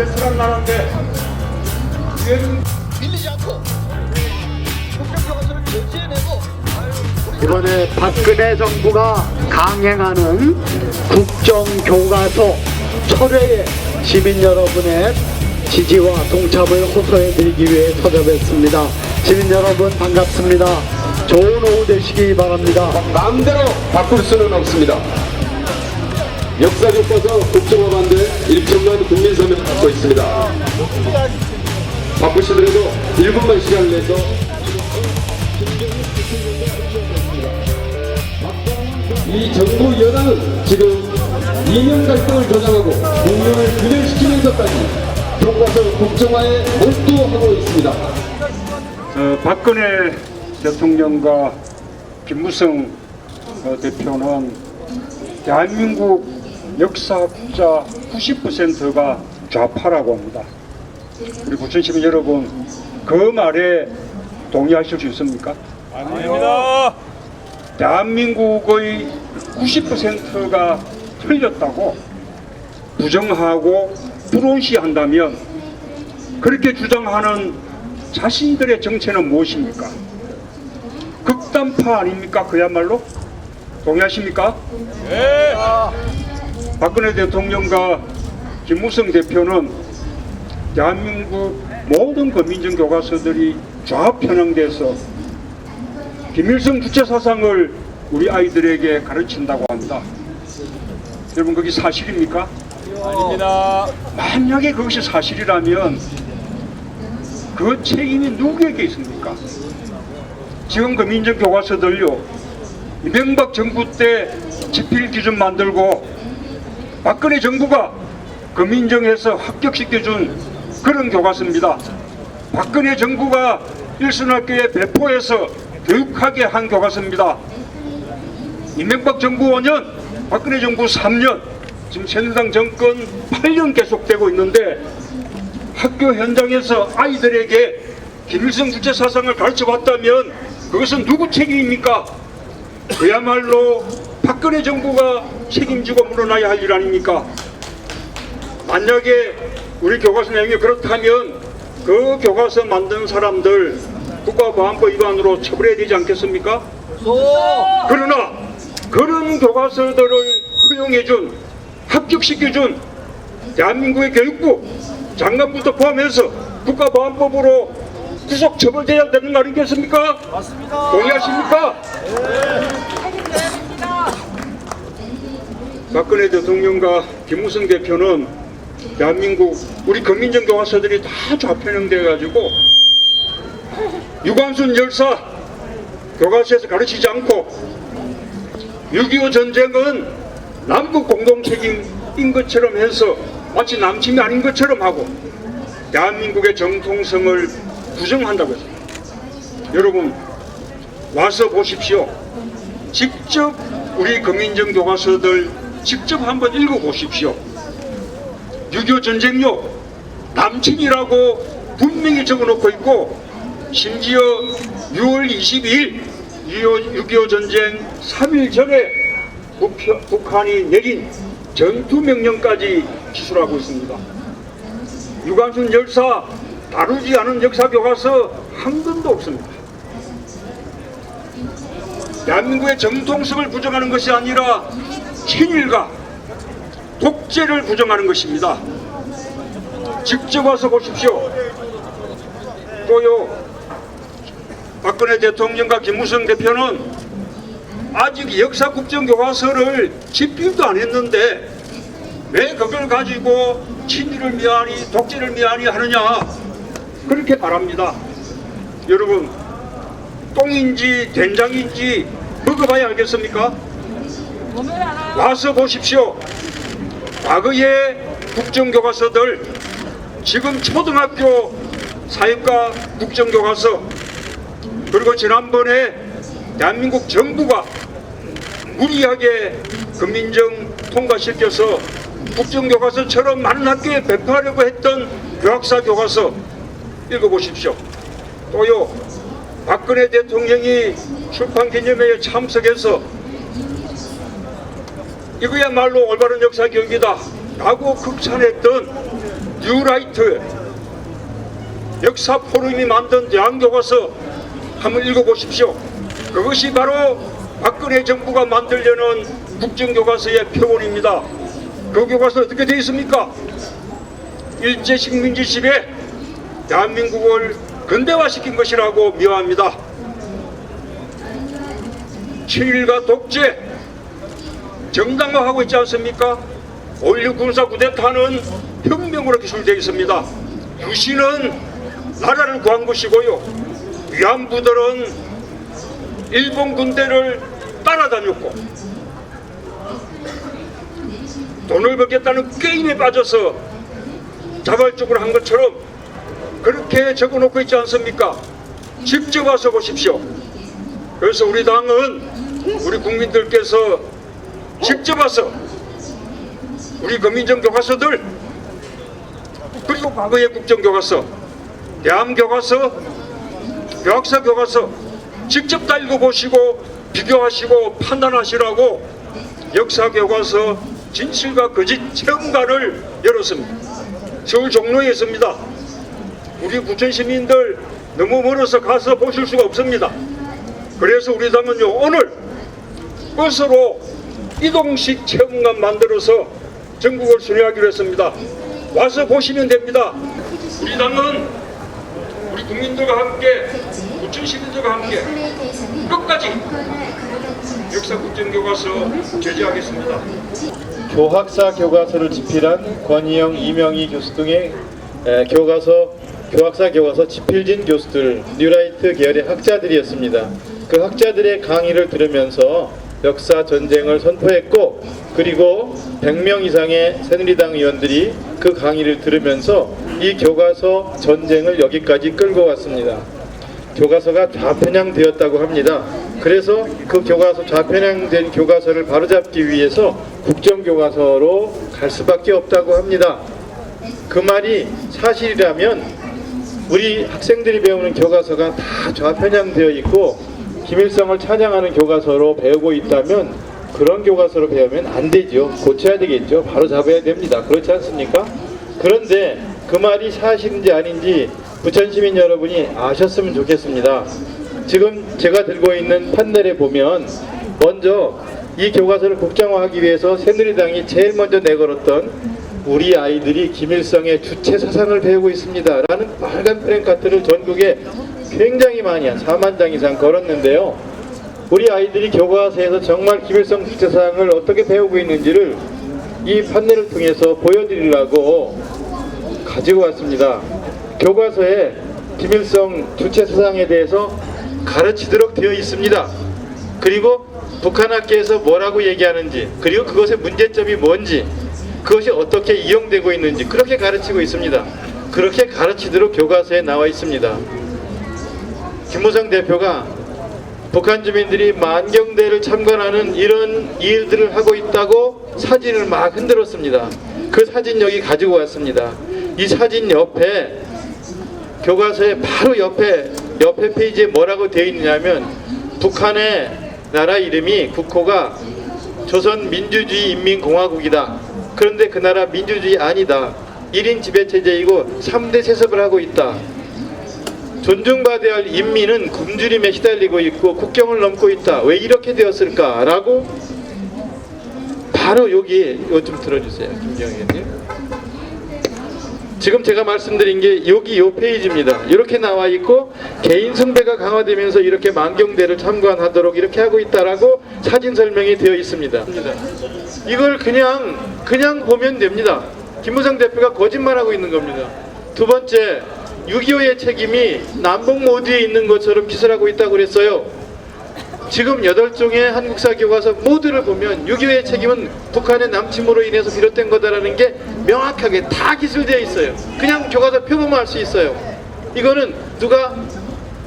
나라인데 유엔 밀리지 않고 이번에 박근혜 정부가 강행하는 국정교과서 철회에 시민 여러분의 지지와 동참을 호소해 드리기 위해 찾아뵙습니다. 시민 여러분 반갑습니다. 좋은 오후 되시기 바랍니다. 마음대로 바꿀 수는 없습니다. 역사 교과서 국정화 반대 1천만 국민 서명을 받고 있습니다. 바쁘시더라도 1분만 시간을 내서 이 정부 여당은 지금 이념 갈등을 조장하고 국민을 균열시키면서까지 교과서 국정화에 몰두하고 있습니다. 어, 박근혜 대통령과 김무성 어, 대표는 대한민국 역사학자 90%가 좌파라고 합니다. 우리 부천 시민 여러분, 그 말에 동의하실 수 있습니까? 아닙니다. 대한민국의 90%가 틀렸다고 부정하고 불온시한다면 그렇게 주장하는 자신들의 정체는 무엇입니까? 극단파 아닙니까? 그야말로? 동의하십니까? 네. 박근혜 대통령과 김무성 대표는 대한민국 모든 거민정 교과서들이 좌편향돼서 김일성 주체 사상을 우리 아이들에게 가르친다고 합니다. 여러분 그게 사실입니까? 아닙니다. 만약에 그것이 사실이라면 그 책임이 누구에게 있습니까? 지금 그 민정 교과서들요 이명박 정부 때 지필 기준 만들고 박근혜 정부가 그 민정에서 합격시켜준 그런 교과서입니다. 박근혜 정부가 일선학교에 배포해서 교육하게 한 교과서입니다. 이명박 정부 5년, 박근혜 정부 3년, 지금 새누리당 정권 8년 계속되고 있는데 학교 현장에서 아이들에게 김일성 주체 사상을 가르쳐 봤다면 그것은 누구 책임입니까? 그야말로 박근혜 정부가 책임지고 물러나야 할 일 아닙니까? 만약에 우리 교과서 내용이 그렇다면 그 교과서 만든 사람들 국가보안법 위반으로 처벌해야 되지 않겠습니까? 그러나 그런 교과서들을 허용해준 합격시켜준 대한민국의 교육부 장관부터 포함해서 국가보안법으로 구속 처벌돼야 되는 거 아니겠습니까? 맞습니다. 동의하십니까? 박근혜 대통령과 김무성 대표는 대한민국 우리 국민정 교과서들이 다 좌편향돼 가지고 유관순 열사 교과서에서 가르치지 않고 6.25 전쟁은 남북 공동 책임인 것처럼 해서 마치 남침이 아닌 것처럼 하고 대한민국의 정통성을 부정한다고 했습니다. 여러분 와서 보십시오. 직접 우리 금인정 교과서들 직접 한번 읽어보십시오. 6.25 전쟁요 남침이라고 분명히 적어놓고 있고 심지어 6월 22일 6.25 전쟁 3일 전에 북- 북한이 내린 전투명령까지 기술하고 있습니다. 유관순 열사 다루지 않은 역사 교과서 한 권도 없습니다. 대한민국의 정통성을 부정하는 것이 아니라 친일과 독재를 부정하는 것입니다. 직접 와서 보십시오. 또요, 박근혜 대통령과 김무성 대표는 아직 역사 국정교과서를 집필도 안 했는데 왜 그걸 가지고 친일을 미하니 독재를 미하니 하느냐 그렇게 말합니다. 여러분 똥인지 된장인지 먹어봐야 알겠습니까? 와서 보십시오. 과거의 국정교과서들 지금 초등학교 사회과 국정교과서 그리고 지난번에 대한민국 정부가 무리하게 금민정 통과시켜서 국정교과서처럼 많은 학교에 배포하려고 했던 교학사 교과서 읽어보십시오. 또요 박근혜 대통령이 출판 기념회에 참석해서 이거야말로 올바른 역사 교육이다 라고 극찬했던 뉴라이트 역사 포럼이 만든 대한교과서 한번 읽어보십시오. 그것이 바로 박근혜 정부가 만들려는 국정교과서의 표본입니다. 그 교과서 어떻게 되어 있습니까? 일제 식민지 시대 대한민국을 근대화시킨 것이라고 미화합니다. 친일과 독재 정당화하고 있지 않습니까? 5.16 군사 쿠데타는 혁명으로 기술되어 있습니다. 유신은 나라를 구한 것이고요. 위안부들은 일본 군대를 따라다녔고 돈을 벌겠다는 게임에 빠져서 자발적으로 한 것처럼 그렇게 적어놓고 있지 않습니까? 직접 와서 보십시오. 그래서 우리 당은 우리 국민들께서 직접 와서 우리 검민정 교과서들 그리고 과거의 국정교과서, 대한교과서, 교학사 교과서 직접 다 읽어보시고 비교하시고 판단하시라고 역사교과서 진실과 거짓 체험관을 열었습니다. 서울 종로에 있습니다. 우리 부천 시민들 너무 멀어서 가서 보실 수가 없습니다. 그래서 우리 당은요 오늘 버스로 이동식 체험관 만들어서 전국을 순회하기로 했습니다. 와서 보시면 됩니다. 우리 당은 우리 국민들과 함께 부천 시민들과 함께 끝까지 역사 국정교과서 제재하겠습니다. 교학사 교과서를 집필한 권희영, 이명희 교수 등의 에, 교과서, 교학사 교과서 집필진 교수들, 뉴라이트 계열의 학자들이었습니다. 그 학자들의 강의를 들으면서 역사 전쟁을 선포했고, 그리고 100명 이상의 새누리당 의원들이 그 강의를 들으면서 이 교과서 전쟁을 여기까지 끌고 왔습니다. 교과서가 좌편향되었다고 합니다. 그래서 그 교과서 좌편향된 교과서를 바로잡기 위해서 국정교과서로 갈 수밖에 없다고 합니다. 그 말이 사실이라면 우리 학생들이 배우는 교과서가 다 좌편향되어 있고 김일성을 찬양하는 교과서로 배우고 있다면 그런 교과서로 배우면 안 되죠. 고쳐야 되겠죠. 바로 잡아야 됩니다. 그렇지 않습니까? 그런데 그 말이 사실인지 아닌지 부천 시민 여러분이 아셨으면 좋겠습니다. 지금 제가 들고 있는 판넬에 보면 먼저 이 교과서를 국정화하기 위해서 새누리당이 제일 먼저 내걸었던 우리 아이들이 김일성의 주체 사상을 배우고 있습니다. 라는 빨간 프랭카트를 전국에 굉장히 많이 한 4만 장 이상 걸었는데요. 우리 아이들이 교과서에서 정말 김일성 사상을 어떻게 배우고 있는지를 이 판넬을 통해서 보여드리려고 가지고 왔습니다. 교과서에 김일성 주체 사상에 대해서 가르치도록 되어 있습니다. 그리고 북한 학계에서 뭐라고 얘기하는지, 그리고 그것의 문제점이 뭔지, 그것이 어떻게 이용되고 있는지 그렇게 가르치고 있습니다. 그렇게 가르치도록 교과서에 나와 있습니다. 김무성 대표가 북한 주민들이 만경대를 참관하는 이런 일들을 하고 있다고 사진을 막 흔들었습니다. 그 사진 여기 가지고 왔습니다. 이 사진 옆에 교과서의 바로 옆에 옆에 페이지에 뭐라고 되어 있느냐면 북한의 나라 이름이 국호가 조선 민주주의 인민공화국이다. 그런데 그 나라 민주주의 아니다. 1인 지배체제이고 3대 세습을 하고 있다. 존중받아야 할 인민은 굶주림에 시달리고 있고 국경을 넘고 있다. 왜 이렇게 되었을까? 라고 바로 여기 이거 좀 들어주세요. 김경현님. 지금 제가 말씀드린 게 여기 요 페이지입니다. 이렇게 나와 있고 개인 숭배가 강화되면서 이렇게 만경대를 참관하도록 이렇게 하고 있다라고 사진 설명이 되어 있습니다. 이걸 그냥 그냥 보면 됩니다. 김무성 대표가 거짓말하고 있는 겁니다. 두 번째 6.25의 책임이 남북 모두에 있는 것처럼 기술 하고 있다고 그랬어요. 지금 8종의 한국사 교과서 모두를 보면 6.25의 책임은 북한의 남침으로 인해서 비롯된 거다라는 게 명확하게 다 기술되어 있어요. 그냥 교과서 표보면 알수 있어요. 이거는 누가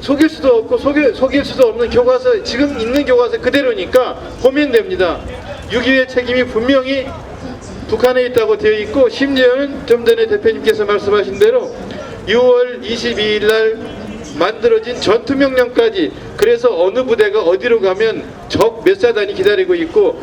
속일 수도 없고 속일, 속일 수도 없는 교과서 지금 있는 교과서 그대로니까 보면 됩니다. 6.25의 책임이 분명히 북한에 있다고 되어 있고 심지어는 좀 전에 대표님께서 말씀하신 대로 6월 22일 날 만들어진 전투명령까지 그래서 어느 부대가 어디로 가면 적 몇 사단이 기다리고 있고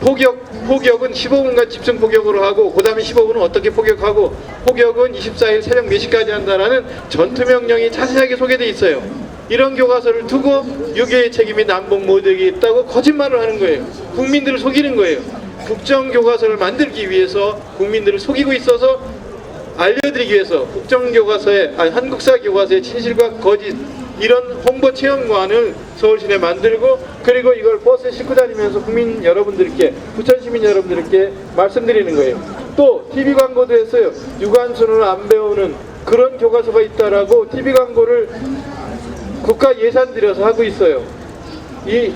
포격 포격은 15분간 집중 포격으로 하고 그 다음에 15분은 어떻게 포격하고 포격은 24일 새벽 4시까지 한다라는 전투 명령이 자세하게 소개돼 있어요. 이런 교과서를 두고 6.25의 책임이 남북 모두에게 있다고 거짓말을 하는 거예요. 국민들을 속이는 거예요. 국정 교과서를 만들기 위해서 국민들을 속이고 있어서 알려드리기 위해서 국정교과서의 아니 한국사 교과서의 진실과 거짓 이런 홍보 체험관을 서울시내 만들고 그리고 이걸 버스에 싣고 다니면서 국민 여러분들께 부천 시민 여러분들께 말씀드리는 거예요. 또 TV 광고도 했어요. 유관순을 안 배우는 그런 교과서가 있다라고 TV 광고를 국가 예산 들여서 하고 있어요. 이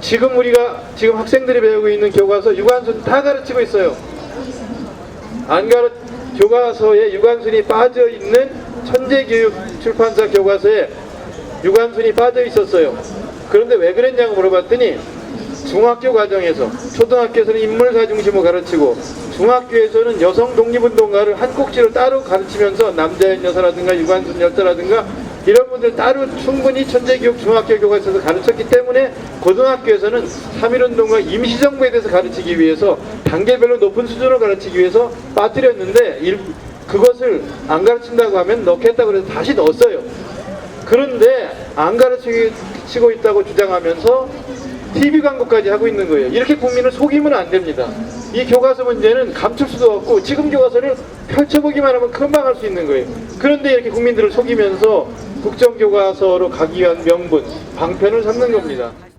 지금 우리가 지금 학생들이 배우고 있는 교과서 유관순 다 가르치고 있어요. 안 가르 교과서에 유관순이 빠져 있는 천재교육 출판사 교과서에 유관순이 빠져 있었어요. 그런데 왜 그랬냐고 물어봤더니 중학교 과정에서 초등학교에서는 인물사 중심으로 가르치고 중학교에서는 여성 독립운동가를 한 꼭지로 따로 가르치면서 남자인 여사라든가 유관순 여사라든가 이런 분들 따로 충분히 천재교육 중학교 교과서에서 가르쳤기 때문에 고등학교에서는 3.1운동과 임시정부에 대해서 가르치기 위해서 단계별로 높은 수준으로 가르치기 위해서 빠뜨렸는데 일- 그것을 안 가르친다고 하면 넣겠다고 그래서 다시 넣었어요. 그런데 안 가르치고 있다고 주장하면서 TV 광고까지 하고 있는 거예요. 이렇게 국민을 속이면 안 됩니다. 이 교과서 문제는 감출 수도 없고 지금 교과서를 펼쳐보기만 하면 금방 할 수 있는 거예요. 그런데 이렇게 국민들을 속이면서 국정교과서로 가기 위한 명분, 방편을 삼는 겁니다.